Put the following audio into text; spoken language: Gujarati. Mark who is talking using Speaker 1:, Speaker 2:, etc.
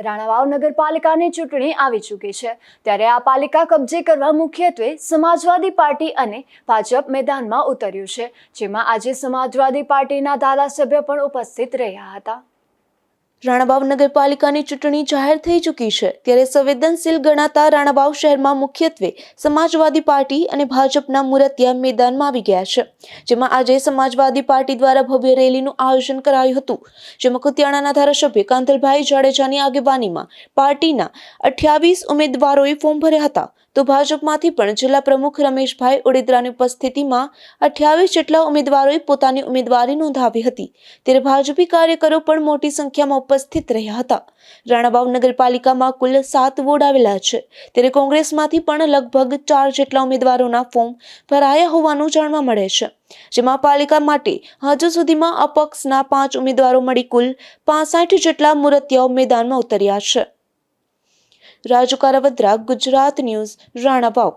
Speaker 1: રાણાવાવ નગરપાલિકાની ચૂંટણી આવી ચૂકી છે. ત્યારે આ પાલિકા કબજે કરવા મુખ્યત્વે સમાજવાદી પાર્ટી અને ભાજપ મેદાનમાં ઉતર્યું છે, જેમાં આજે સમાજવાદી પાર્ટીના ધારાસભ્ય પણ ઉપસ્થિત રહ્યા હતા.
Speaker 2: રાણાવાવ નગરપાલિકાની ચૂંટણી જાહેર થઈ ચૂકી છે ત્યારે સંવેદનશીલ ગણાતા રાણાબાવ શહેરમાં મુખ્યત્વે સમાજવાદી પાર્ટી અને ભાજપના મુરતિયા મેદાનમાં આવી ગયા છે. જેમાં આજે સમાજવાદી પાર્ટી દ્વારા ભવ્ય રેલીનું આયોજન કરાયું હતું. જેમાં કુતિયાણાના ધારાસભ્ય કાંતલભાઈ જાડેજાની આગેવાનીમાં પાર્ટીના અઠ્યાવીસ ઉમેદવારોએ ફોર્મ ભર્યા હતા. તો ભાજપમાંથી પણ જિલ્લા પ્રમુખ રમેશભાઈ ઉડેદરાની ઉપસ્થિતિમાં અઠ્યાવીસ જેટલા ઉમેદવારોએ પોતાની ઉમેદવારી નોંધાવી હતી. ત્યારે ભાજપી કાર્યકરો પણ મોટી સંખ્યામાં ઉપસ્થિત રહ્યા હતા. રાણાબાવ નગરપાલિકામાં કુલ સાત વોર્ડ આવેલા છે. ત્યારે કોંગ્રેસમાંથી પણ લગભગ ચાર જેટલા ઉમેદવારોના ફોર્મ ભરાયા હોવાનું જાણવા મળે છે. જેમાં પાલિકા માટે હજુ સુધીમાં અપક્ષના પાંચ ઉમેદવારો મળી કુલ પાસઠ જેટલા મુરતિયાઓ મેદાનમાં ઉતર્યા છે. રાજુ કારાવદ્રા ગુજરાત ન્યૂઝ રાણાવાવ